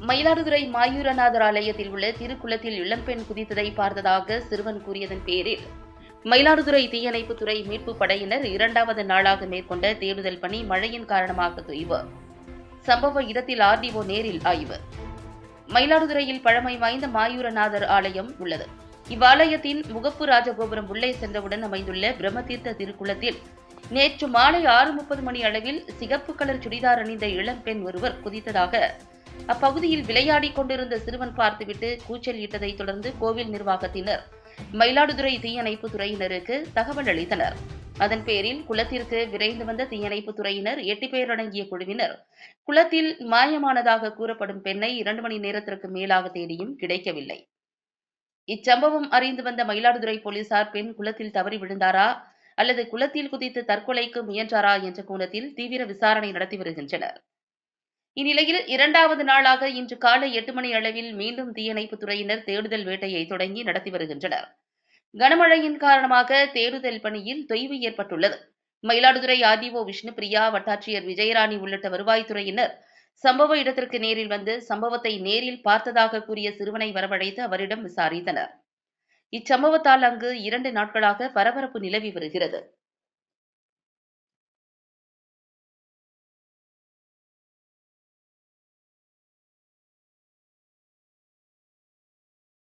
மயிலாடுதுறை மாயூரநாதர் ஆலயத்தில் உள்ள திருக்குளத்தில் இளம்பெண் குதித்ததை பார்த்ததாக சிறுவன் கூறியதன் பேரில் மயிலாடுதுறை தீயணைப்புத்துறை மீட்புப் படையினர் இரண்டாவது நாளாக மேற்கொண்ட தேடுதல் பணி மழையின் காரணமாக தொய்வு. சம்பவ இடத்தில் ஆர்டிஓ நேரில் ஆய்வு. மயிலாடுதுறையில் பழமை வாய்ந்த மாயூரநாதர் ஆலயம் உள்ளது. இவ்வாலயத்தின் முகப்பு ராஜகோபுரம் உள்ளே சென்றவுடன் அமைந்துள்ள பிரம்மதீர்த்த திருக்குளத்தில் நேற்று மாலை ஆறு முப்பது மணி அளவில் சிகப்பு கலர் சுடிதார் அணிந்த இளம்பெண் ஒருவர் குதித்ததாக அப்பகுதியில் விளையாடிக் கொண்டிருந்த சிறுவன் பார்த்துவிட்டு கூச்சல் இட்டதை தொடர்ந்து கோவில் நிர்வாகத்தினர் மயிலாடுதுறை தீயணைப்பு துறையினருக்கு தகவல் அளித்தனர். அதன் பேரில் குளத்திற்கு விரைந்து வந்த தீயணைப்பு துறையினர் எட்டு பேர் அடங்கிய குழுவினர் குளத்தில் மாயமானதாக கூறப்படும் பெண்ணை இரண்டு மணி நேரத்திற்கு மேலாக தேடியும் கிடைக்கவில்லை. இச்சம்பவம் அறிந்து வந்த மயிலாடுதுறை போலீசார் பெண் குளத்தில் தவறி விழுந்தாரா அல்லது குளத்தில் குதித்து தற்கொலைக்கு முயன்றாரா என்ற கோணத்தில் தீவிர விசாரணை நடத்தி வருகின்றனர். இந்நிலையில் இரண்டாவது நாளாக இன்று காலை எட்டு மணி அளவில் மீண்டும் தீயணைப்புத் துறையினர் தேடுதல் வேட்டையை தொடங்கி நடத்தி வருகின்றனர். கனமழையின் காரணமாக தேடுதல் பணியில் தொய்வு ஏற்பட்டுள்ளது. மயிலாடுதுறை ஆதிஓ விஷ்ணுபிரியா வட்டாட்சியர் விஜயராணி உள்ளிட்ட வருவாய்த்துறையினர் சம்பவ இடத்திற்கு நேரில் வந்து சம்பவத்தை நேரில் பார்த்ததாக கூறிய சிறுவனை வரவழைத்து அவரிடம் விசாரித்தனர். இச்சம்பவத்தால் அங்கு இரண்டு நாட்களாக பரபரப்பு நிலவி வருகிறது.